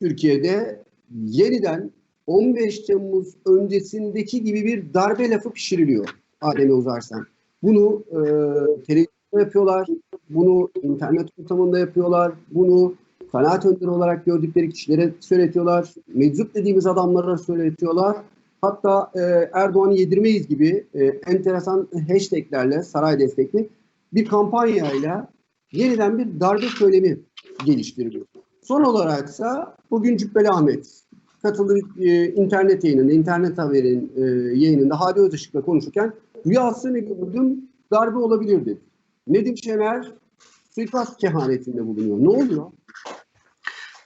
Türkiye'de yeniden 15 Temmuz öncesindeki gibi bir darbe lafı pişiriliyor Adem'e uzarsan. Bunu e, televizyonda yapıyorlar, bunu internet ortamında yapıyorlar, bunu kanaat önderi olarak gördükleri kişilere söyletiyorlar, meczup dediğimiz adamlara söyletiyorlar. Hatta e, Erdoğan'ı yedirmeyiz gibi e, enteresan hashtaglerle, saray destekli bir kampanyayla yeniden bir darbe söylemi geliştiriliyor. Son olaraksa bugün Cübbeli Ahmet katıldığı e, internet yayınında, internet haberin e, yayınında Hadi Özışık'la konuşurken rüyasını gördüm, darbe olabilir dedi. Nedim Şener suikast kehanetinde bulunuyor. Ne oluyor?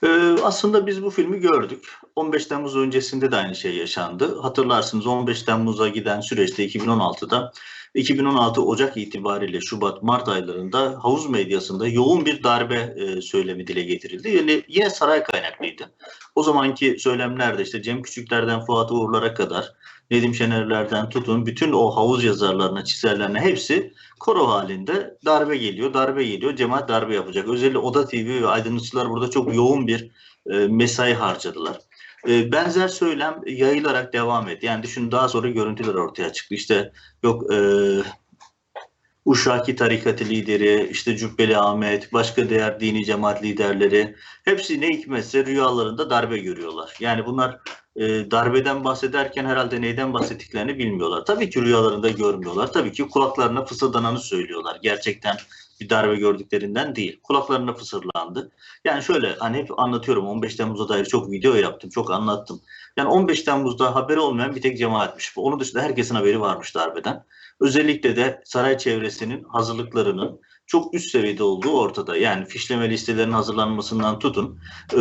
Ee, aslında biz bu filmi gördük. 15 Temmuz öncesinde de aynı şey yaşandı. Hatırlarsınız 15 Temmuz'a giden süreçte 2016'da 2016 Ocak itibariyle Şubat Mart aylarında havuz medyasında yoğun bir darbe e, söylemi dile getirildi. Yani yine saray kaynaklıydı. O zamanki söylemlerde işte Cem Küçükler'den Fuat Uğurlar'a kadar Nedim Şener'lerden tutun bütün o havuz yazarlarına, çizerlerine hepsi koro halinde darbe geliyor, darbe geliyor, cemaat darbe yapacak. Özellikle Oda TV ve aydınlıkçılar burada çok yoğun bir e, mesai harcadılar. E, benzer söylem yayılarak devam etti. Yani düşün daha sonra görüntüler ortaya çıktı. İşte yok e, Uşaki tarikatı lideri, işte Cübbeli Ahmet, başka diğer dini cemaat liderleri hepsi ne hikmetse rüyalarında darbe görüyorlar. Yani bunlar e, darbeden bahsederken herhalde neyden bahsettiklerini bilmiyorlar. Tabii ki rüyalarında görmüyorlar. Tabii ki kulaklarına fısıldananı söylüyorlar. Gerçekten bir darbe gördüklerinden değil. Kulaklarına fısırlandı. Yani şöyle hani hep anlatıyorum 15 Temmuz'a dair çok video yaptım, çok anlattım. Yani 15 Temmuz'da haberi olmayan bir tek cemaatmiş. Onun dışında herkesin haberi varmış darbeden. Özellikle de saray çevresinin hazırlıklarının çok üst seviyede olduğu ortada. Yani fişleme listelerinin hazırlanmasından tutun e,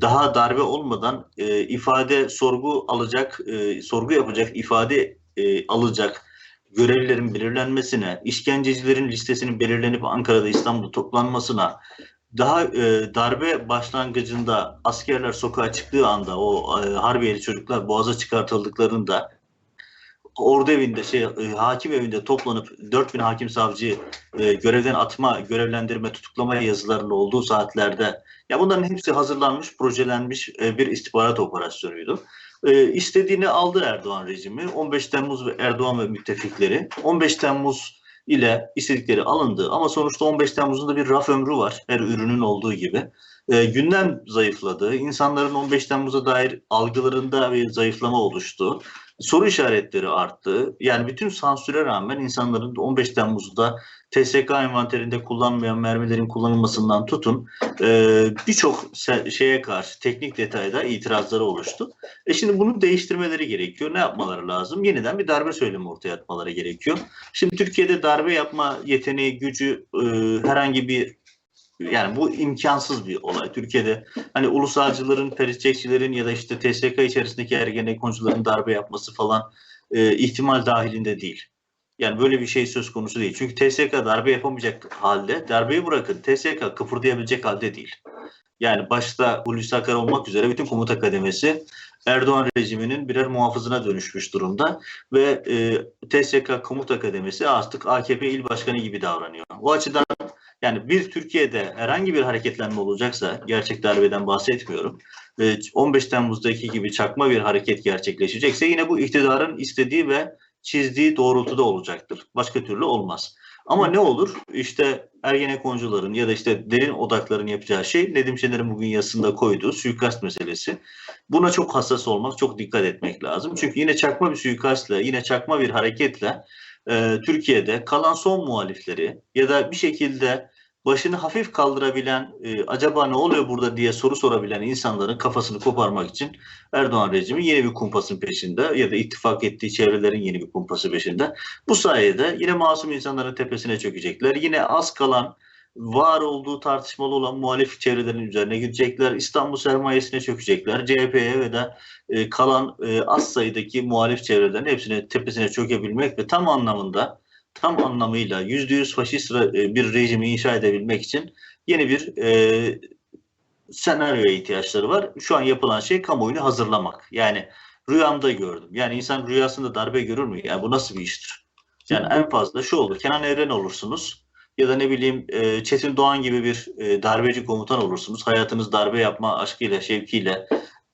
daha darbe olmadan e, ifade sorgu alacak, e, sorgu yapacak, ifade alacak görevlilerin belirlenmesine, işkencecilerin listesinin belirlenip Ankara'da İstanbul'da toplanmasına, daha e, darbe başlangıcında askerler sokağa çıktığı anda o e, harbiyeli çocuklar boğaza çıkartıldıklarında ordu evinde şey e, hakim evinde toplanıp 4000 hakim savcı e, görevden atma, görevlendirme, tutuklama yazılarının olduğu saatlerde ya bunların hepsi hazırlanmış, projelenmiş e, bir istihbarat operasyonuydu. E, istediğini aldı Erdoğan rejimi. 15 Temmuz ve Erdoğan ve müttefikleri 15 Temmuz ile istedikleri alındı ama sonuçta 15 Temmuz'un da bir raf ömrü var her ürünün olduğu gibi. E, gündem zayıfladı. İnsanların 15 Temmuz'a dair algılarında bir zayıflama oluştu soru işaretleri arttı. Yani bütün sansüre rağmen insanların 15 Temmuz'da TSK envanterinde kullanmayan mermilerin kullanılmasından tutun e, birçok şeye karşı teknik detayda itirazları oluştu. E şimdi bunu değiştirmeleri gerekiyor. Ne yapmaları lazım? Yeniden bir darbe söylemi ortaya atmaları gerekiyor. Şimdi Türkiye'de darbe yapma yeteneği, gücü e, herhangi bir yani bu imkansız bir olay. Türkiye'de hani ulusalcıların, perisçekçilerin ya da işte TSK içerisindeki ergenekoncuların darbe yapması falan e, ihtimal dahilinde değil. Yani böyle bir şey söz konusu değil. Çünkü TSK darbe yapamayacak halde, darbeyi bırakın TSK kıpırdayabilecek halde değil. Yani başta Hulusi Akar olmak üzere bütün komuta kademesi Erdoğan rejiminin birer muhafızına dönüşmüş durumda ve e, TSK komuta kademesi artık AKP il başkanı gibi davranıyor. O açıdan yani bir Türkiye'de herhangi bir hareketlenme olacaksa, gerçek darbeden bahsetmiyorum, 15 Temmuz'daki gibi çakma bir hareket gerçekleşecekse yine bu iktidarın istediği ve çizdiği doğrultuda olacaktır. Başka türlü olmaz. Ama ne olur? İşte Ergenekoncuların ya da işte derin odakların yapacağı şey Nedim Şener'in bugün yazısında koyduğu suikast meselesi. Buna çok hassas olmak, çok dikkat etmek lazım. Çünkü yine çakma bir suikastla, yine çakma bir hareketle e, Türkiye'de kalan son muhalifleri ya da bir şekilde başını hafif kaldırabilen e, acaba ne oluyor burada diye soru sorabilen insanların kafasını koparmak için Erdoğan rejimi yeni bir kumpasın peşinde ya da ittifak ettiği çevrelerin yeni bir kumpası peşinde. Bu sayede yine masum insanların tepesine çökecekler. Yine az kalan var olduğu tartışmalı olan muhalif çevrelerin üzerine gidecekler. İstanbul sermayesine çökecekler. CHP'ye ve de e, kalan e, az sayıdaki muhalif çevrelerin hepsine tepesine çökebilmek ve tam anlamında tam anlamıyla yüzde yüz faşist e, bir rejimi inşa edebilmek için yeni bir e, senaryoya ihtiyaçları var. Şu an yapılan şey kamuoyunu hazırlamak. Yani rüyamda gördüm. Yani insan rüyasında darbe görür mü? Yani bu nasıl bir iştir? Yani en fazla şu olur. Kenan Evren olursunuz. ya da ne bileyim e, Çetin Doğan gibi bir e, darbeci komutan olursunuz. Hayatınız darbe yapma aşkıyla, şevkiyle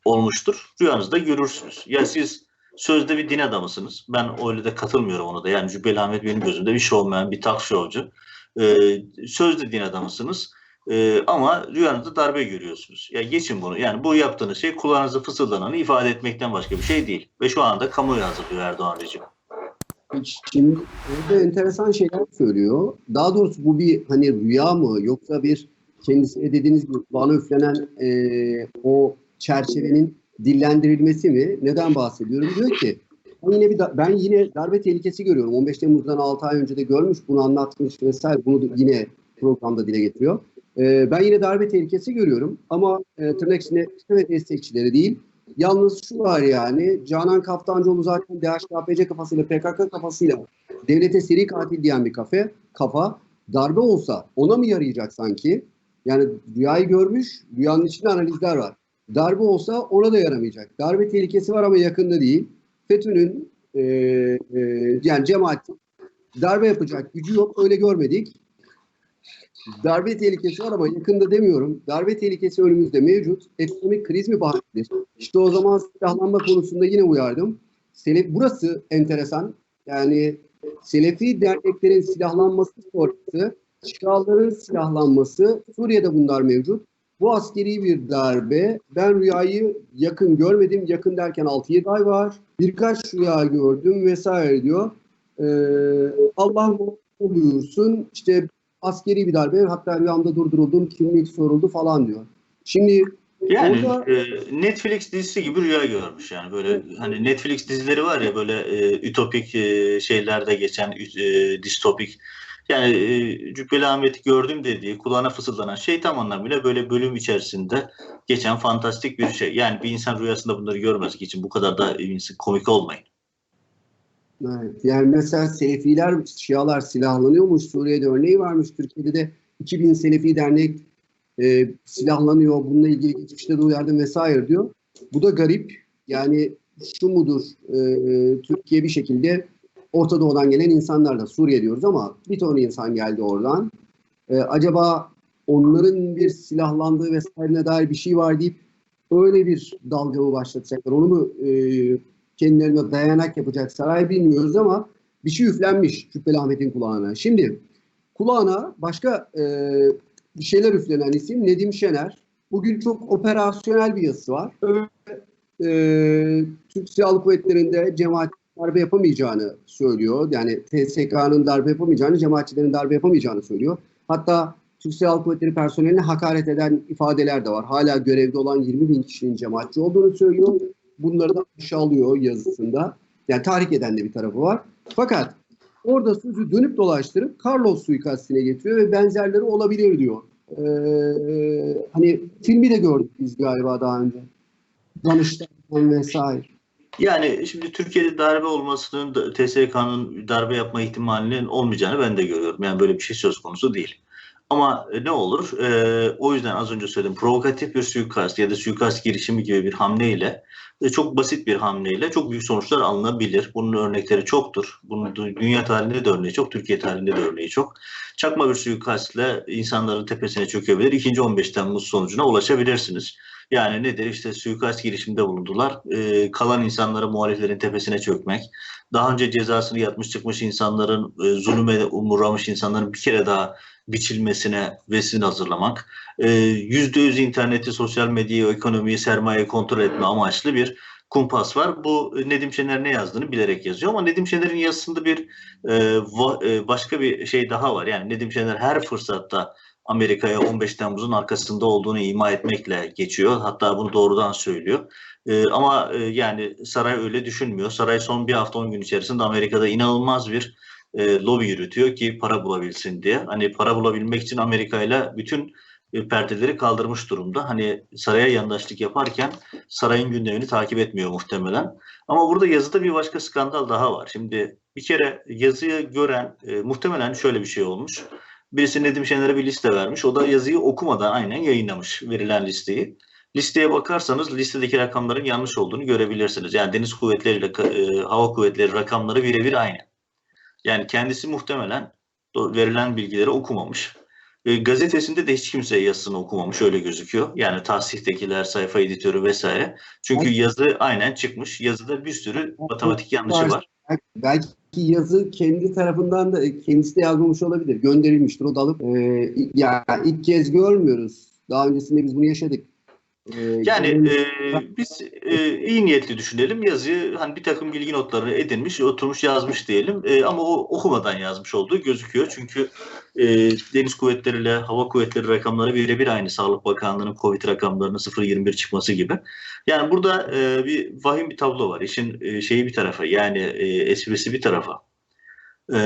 olmuştur. Rüyanızda görürsünüz. Ya siz sözde bir din adamısınız. Ben öyle de katılmıyorum ona da. Yani Cübbeli Ahmet benim gözümde bir showman, bir talk showcu. E, sözde din adamısınız. E, ama rüyanızda darbe görüyorsunuz. Ya geçin bunu. Yani bu yaptığınız şey kulağınızda fısıldananı ifade etmekten başka bir şey değil. Ve şu anda kamuoyu hazırlıyor Erdoğan rejimi. Şimdi orada enteresan şeyler söylüyor. Daha doğrusu bu bir hani rüya mı yoksa bir kendisi dediğiniz gibi kulağına üflenen e, o çerçevenin dillendirilmesi mi? Neden bahsediyorum? Diyor ki ben yine bir da- ben yine darbe tehlikesi görüyorum. 15 Temmuz'dan 6 ay önce de görmüş, bunu anlatmış vesaire. Bunu yine programda dile getiriyor. E, ben yine darbe tehlikesi görüyorum ama e, tırnak içinde ve destekçileri değil. Yalnız şu var yani Canan Kaftancıoğlu zaten DHKPC kafasıyla PKK kafasıyla devlete seri katil diyen bir kafe kafa darbe olsa ona mı yarayacak sanki? Yani rüyayı görmüş, rüyanın içinde analizler var. Darbe olsa ona da yaramayacak. Darbe tehlikesi var ama yakında değil. FETÖ'nün e, e, yani cemaatin darbe yapacak gücü yok. Öyle görmedik. Darbe tehlikesi var ama yakında demiyorum. Darbe tehlikesi önümüzde mevcut. Ekonomik kriz mi bahanesidir? İşte o zaman silahlanma konusunda yine uyardım. Selef, burası enteresan. Yani Selefi derneklerin silahlanması sonrası, çıkarların silahlanması, Suriye'de bunlar mevcut. Bu askeri bir darbe. Ben rüyayı yakın görmedim. Yakın derken 6-7 ay var. Birkaç rüya gördüm vesaire diyor. Ee, Allah buyursun. İşte askeri bir darbe. Hatta rüyamda durduruldum, kimlik soruldu falan diyor. Şimdi Yani Orada- e, Netflix dizisi gibi rüya görmüş yani böyle hani Netflix dizileri var ya böyle e, ütopik e, şeylerde geçen e, distopik yani e, Cübbeli Ahmet'i gördüm dediği kulağına fısıldanan şey tam anlamıyla böyle bölüm içerisinde geçen fantastik bir şey. Yani bir insan rüyasında bunları görmez için bu kadar da insan- komik olmayın. Evet, yani mesela Selefiler, Şialar silahlanıyormuş. Suriye'de örneği varmış. Türkiye'de de 2000 Selefi dernek e, silahlanıyor. Bununla ilgili geçmişte de uyardım vesaire diyor. Bu da garip. Yani şu mudur? e, e, Türkiye bir şekilde Orta Doğu'dan gelen insanlar da Suriye diyoruz ama bir ton insan geldi oradan. E, acaba onların bir silahlandığı vesairene dair bir şey var deyip öyle bir dalga mı başlatacaklar? Onu mu e, kendilerine dayanak yapacak saray bilmiyoruz ama bir şey üflenmiş Cübbeli Ahmet'in kulağına. Şimdi kulağına başka e, bir şeyler üflenen isim Nedim Şener. Bugün çok operasyonel bir yazısı var. E, Türk Silahlı Kuvvetleri'nde cemaat darbe yapamayacağını söylüyor. Yani TSK'nın darbe yapamayacağını, cemaatçilerin darbe yapamayacağını söylüyor. Hatta Türk Silahlı Kuvvetleri personeline hakaret eden ifadeler de var. Hala görevde olan 20 bin kişinin cemaatçi olduğunu söylüyor. Bunları da aşağılıyor yazısında. Yani tahrik eden de bir tarafı var. Fakat orada sözü dönüp dolaştırıp Carlos suikastine getiriyor ve benzerleri olabilir diyor. Ee, hani filmi de gördük biz galiba daha önce. Danıştay'dan vesaire. Yani şimdi Türkiye'de darbe olmasının TSK'nın darbe yapma ihtimalinin olmayacağını ben de görüyorum. Yani böyle bir şey söz konusu değil. Ama e, ne olur? E, o yüzden az önce söyledim. Provokatif bir suikast ya da suikast girişimi gibi bir hamleyle e, çok basit bir hamleyle çok büyük sonuçlar alınabilir. Bunun örnekleri çoktur. Bunun dü- dünya tarihinde de örneği çok, Türkiye tarihinde de örneği çok. Çakma bir suikastle insanların tepesine çökebilir. İkinci 15 Temmuz sonucuna ulaşabilirsiniz. Yani nedir? İşte suikast girişiminde bulundular. Ee, kalan insanları muhaliflerin tepesine çökmek. Daha önce cezasını yatmış çıkmış insanların, e, zulüme uğramış insanların bir kere daha biçilmesine vesile hazırlamak. Ee, Yüzde yüz interneti, sosyal medyayı, ekonomiyi, sermayeyi kontrol etme amaçlı bir kumpas var. Bu e, Nedim Şener ne yazdığını bilerek yazıyor ama Nedim Şener'in yazısında bir e, va- e, başka bir şey daha var. Yani Nedim Şener her fırsatta Amerika'ya 15 Temmuz'un arkasında olduğunu ima etmekle geçiyor. Hatta bunu doğrudan söylüyor. Ee, ama e, yani saray öyle düşünmüyor. Saray son bir hafta 10 gün içerisinde Amerika'da inanılmaz bir e, lobi yürütüyor ki para bulabilsin diye. Hani para bulabilmek için Amerika ile bütün e, perdeleri kaldırmış durumda. Hani saraya yandaşlık yaparken sarayın gündemini takip etmiyor muhtemelen. Ama burada yazıda bir başka skandal daha var. Şimdi bir kere yazıyı gören e, muhtemelen şöyle bir şey olmuş. Birisi Nedim Şener'e bir liste vermiş. O da yazıyı okumadan aynen yayınlamış verilen listeyi. Listeye bakarsanız listedeki rakamların yanlış olduğunu görebilirsiniz. Yani deniz kuvvetleri ile e, hava kuvvetleri rakamları birebir aynı. Yani kendisi muhtemelen Verilen bilgileri okumamış. E, gazetesinde de hiç kimse yazısını okumamış öyle gözüküyor. Yani tahsihtekiler, sayfa editörü vesaire. Çünkü yazı aynen çıkmış. Yazıda bir sürü matematik yanlışı var. Belki yazı kendi tarafından da e, kendisi de yazmamış olabilir. Gönderilmiştir. O da alıp e, ya ilk kez görmüyoruz. Daha öncesinde biz bunu yaşadık. E, Yani e, biz e, iyi niyetli düşünelim. Yazıyı hani bir takım bilgi notları edinmiş, oturmuş yazmış diyelim. E, ama o okumadan yazmış olduğu gözüküyor. Çünkü e, Deniz Kuvvetleri ile Hava Kuvvetleri rakamları birebir aynı. Sağlık Bakanlığı'nın Covid rakamlarının 0.21 çıkması gibi. Yani burada e, bir vahim bir tablo var. İşin e, şeyi bir tarafa yani e, esprisi bir tarafa. E,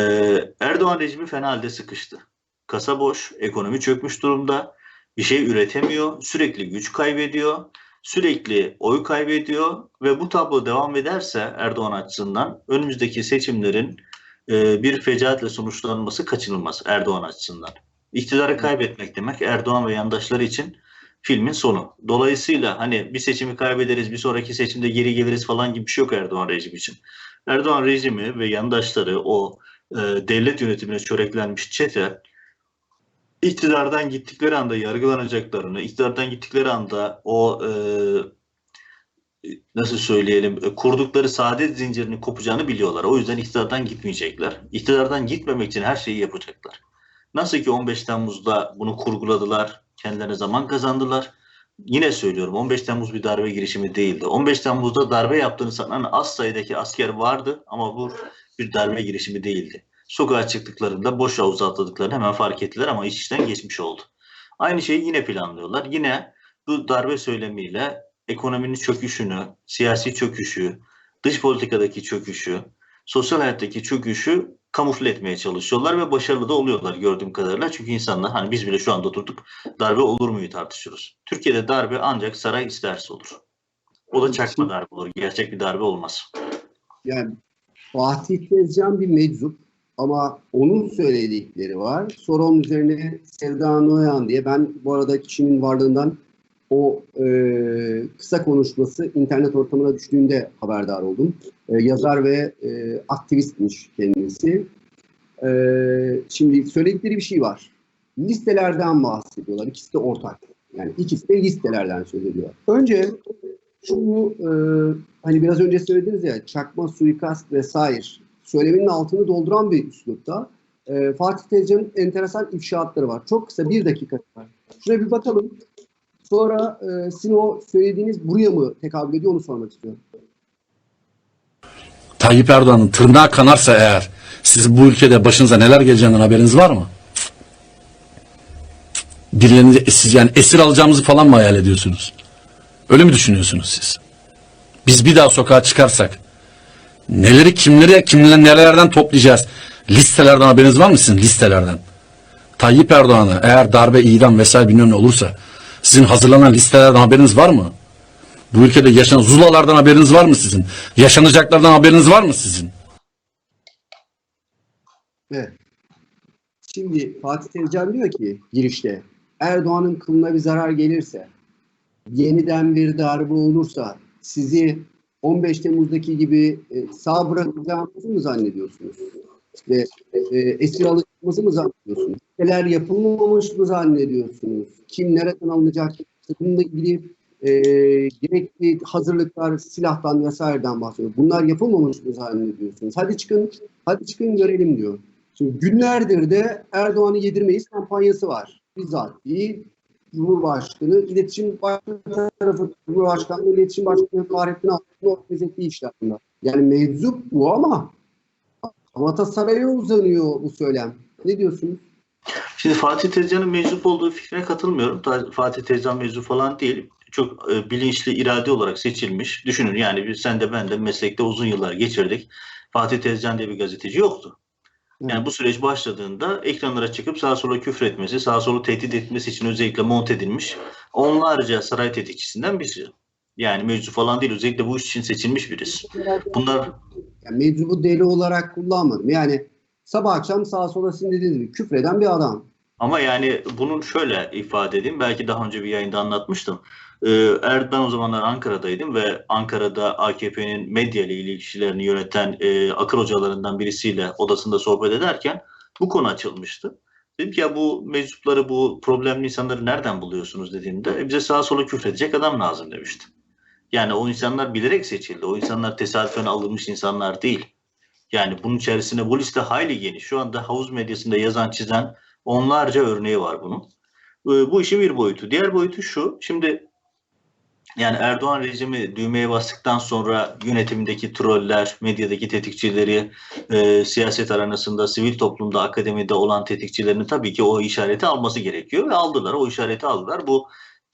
Erdoğan rejimi fena halde sıkıştı. Kasa boş, ekonomi çökmüş durumda bir şey üretemiyor, sürekli güç kaybediyor, sürekli oy kaybediyor ve bu tablo devam ederse Erdoğan açısından önümüzdeki seçimlerin e, bir fecaatle sonuçlanması kaçınılmaz Erdoğan açısından. İktidarı kaybetmek demek Erdoğan ve yandaşları için filmin sonu. Dolayısıyla hani bir seçimi kaybederiz, bir sonraki seçimde geri geliriz falan gibi bir şey yok Erdoğan rejimi için. Erdoğan rejimi ve yandaşları o e, devlet yönetimine çöreklenmiş çete iktidardan gittikleri anda yargılanacaklarını, iktidardan gittikleri anda o e, nasıl söyleyelim e, kurdukları saadet zincirinin kopacağını biliyorlar. O yüzden iktidardan gitmeyecekler. İktidardan gitmemek için her şeyi yapacaklar. Nasıl ki 15 Temmuz'da bunu kurguladılar, kendilerine zaman kazandılar. Yine söylüyorum 15 Temmuz bir darbe girişimi değildi. 15 Temmuz'da darbe yaptığını sanan az sayıdaki asker vardı ama bu bir darbe girişimi değildi sokağa çıktıklarında boş havuza atladıklarını hemen fark ettiler ama iş işten geçmiş oldu. Aynı şeyi yine planlıyorlar. Yine bu darbe söylemiyle ekonominin çöküşünü, siyasi çöküşü, dış politikadaki çöküşü, sosyal hayattaki çöküşü kamufle etmeye çalışıyorlar ve başarılı da oluyorlar gördüğüm kadarıyla. Çünkü insanlar hani biz bile şu anda oturduk darbe olur muyu tartışıyoruz. Türkiye'de darbe ancak saray isterse olur. O da çakma darbe olur. Gerçek bir darbe olmaz. Yani Fatih Tezcan bir meczup ama onun söyledikleri var. Sonra onun üzerine Sevda Noyan diye ben bu arada kişinin varlığından o e, kısa konuşması internet ortamına düştüğünde haberdar oldum. E, yazar ve e, aktivistmiş kendisi. E, şimdi söyledikleri bir şey var. Listelerden bahsediyorlar. İkisi de ortak. Yani ikisi de listelerden söz ediyor. Önce şunu e, hani biraz önce söylediniz ya çakma suikast vesaire söyleminin altını dolduran bir üslupta. E, Fatih Tezcan'ın enteresan ifşaatları var. Çok kısa bir dakika. Şuraya bir bakalım. Sonra e, sizin o söylediğiniz buraya mı tekabül ediyor onu sormak istiyorum. Tayyip Erdoğan'ın tırnağı kanarsa eğer siz bu ülkede başınıza neler geleceğinden haberiniz var mı? Birilerini siz yani esir alacağımızı falan mı hayal ediyorsunuz? Öyle mi düşünüyorsunuz siz? Biz bir daha sokağa çıkarsak neleri kimleri kimler nerelerden toplayacağız? Listelerden haberiniz var mı sizin listelerden? Tayyip Erdoğan'a eğer darbe, idam vesaire bilmem ne olursa sizin hazırlanan listelerden haberiniz var mı? Bu ülkede yaşanan zulalardan haberiniz var mı sizin? Yaşanacaklardan haberiniz var mı sizin? Evet. Şimdi Fatih Tezcan diyor ki girişte Erdoğan'ın kılına bir zarar gelirse yeniden bir darbe olursa sizi 15 Temmuz'daki gibi e, sağ bırakacağımızı mı zannediyorsunuz? İşte e, esir alacağımızı mı zannediyorsunuz? Neler yapılmamış mı zannediyorsunuz? Kim nereden alınacak? Bununla ilgili e, gerekli hazırlıklar silahtan vesaireden bahsediyor. Bunlar yapılmamış mı zannediyorsunuz? Hadi çıkın, hadi çıkın görelim diyor. Şimdi günlerdir de Erdoğan'ı yedirmeyiz kampanyası var. Bizzat iyi Cumhurbaşkanı, İletişim Başkanı tarafı, Cumhurbaşkanlığı İletişim Başkanı Fahrettin Altın'ın organize ettiği işler bunlar. Yani mevzu bu ama Galatasaray'a uzanıyor bu söylem. Ne diyorsunuz? Şimdi Fatih Tezcan'ın meczup olduğu fikrine katılmıyorum. Fatih Tezcan meczup falan değil. Çok e, bilinçli, irade olarak seçilmiş. Düşünün yani biz, sen de ben de meslekte uzun yıllar geçirdik. Fatih Tezcan diye bir gazeteci yoktu. Yani bu süreç başladığında ekranlara çıkıp sağa sola küfür etmesi, sağa sola tehdit etmesi için özellikle monte edilmiş onlarca saray tetikçisinden birisi. Yani meczup falan değil, özellikle bu iş için seçilmiş birisi. Bunlar Yani meczubu deli olarak kullanmadım. Yani sabah akşam sağa sola sizin dediğiniz gibi küfreden bir adam. Ama yani bunun şöyle ifade edeyim. Belki daha önce bir yayında anlatmıştım. Ee, ben o zamanlar Ankara'daydım ve Ankara'da AKP'nin medya ile ilişkilerini yöneten e, akıl hocalarından birisiyle odasında sohbet ederken Bu konu açılmıştı. Dedim ki ya bu meczupları, bu problemli insanları nereden buluyorsunuz dediğimde "E, bize sağa sola küfredecek adam lazım demiştim. Yani o insanlar bilerek seçildi. O insanlar tesadüfen alınmış insanlar değil. Yani bunun içerisinde bu liste hayli geniş. Şu anda havuz medyasında yazan çizen onlarca örneği var bunun. Ee, Bu işin bir boyutu. Diğer boyutu şu. Şimdi yani Erdoğan rejimi düğmeye bastıktan sonra yönetimdeki troller, medyadaki tetikçileri, e, siyaset aranasında, sivil toplumda, akademide olan tetikçilerin tabii ki o işareti alması gerekiyor ve aldılar. O işareti aldılar. Bu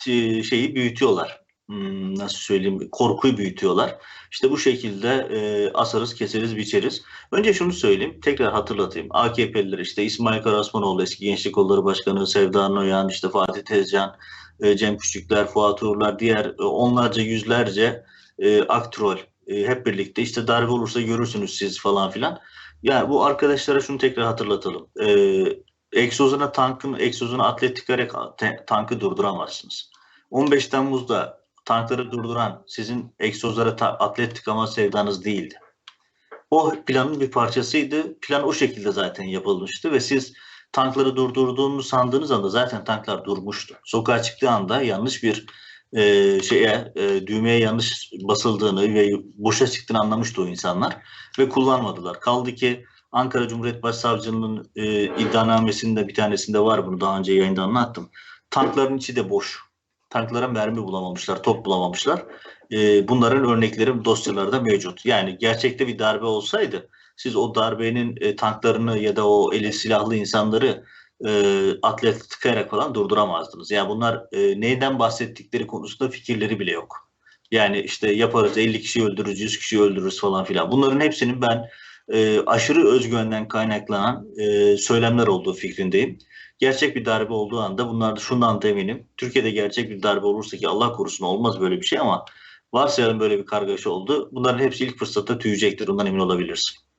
e, şeyi büyütüyorlar. Hmm, nasıl söyleyeyim? Korkuyu büyütüyorlar. İşte bu şekilde e, asarız, keseriz, biçeriz. Önce şunu söyleyeyim, tekrar hatırlatayım. AKP'liler işte İsmail Karasmanoğlu, eski Gençlik Kolları Başkanı, Sevda Noyan, işte Fatih Tezcan, e, Cem Küçükler, Fuat Uğurlar, diğer e, onlarca, yüzlerce e, aktrol e, hep birlikte işte darbe olursa görürsünüz siz falan filan. Yani bu arkadaşlara şunu tekrar hatırlatalım. E, egzozuna tankın, egzozuna atlet tıkarak te- tankı durduramazsınız. 15 Temmuz'da tankları durduran sizin egzozlara atlet tıkama sevdanız değildi. O planın bir parçasıydı. Plan o şekilde zaten yapılmıştı ve siz tankları durdurduğunu sandığınız anda zaten tanklar durmuştu. Sokağa çıktığı anda yanlış bir e, şeye e, düğmeye yanlış basıldığını ve boşa çıktığını anlamıştı o insanlar ve kullanmadılar. Kaldı ki Ankara Cumhuriyet Başsavcılığı'nın e, iddianamesinde bir tanesinde var bunu daha önce yayında anlattım. Tankların içi de boş. Tanklara mermi bulamamışlar, top bulamamışlar. E, bunların örnekleri dosyalarda mevcut. Yani gerçekte bir darbe olsaydı siz o darbenin e, tanklarını ya da o eli silahlı insanları e, atlet tıkayarak falan durduramazdınız. Yani bunlar e, neyden bahsettikleri konusunda fikirleri bile yok. Yani işte yaparız 50 kişi öldürürüz, 100 kişi öldürürüz falan filan. Bunların hepsinin ben e, aşırı özgüvenden kaynaklanan e, söylemler olduğu fikrindeyim. Gerçek bir darbe olduğu anda bunlar da şundan da eminim. Türkiye'de gerçek bir darbe olursa ki Allah korusun olmaz böyle bir şey ama varsayalım böyle bir kargaşa oldu. Bunların hepsi ilk fırsatta tüyecektir. Ondan emin olabilirsin.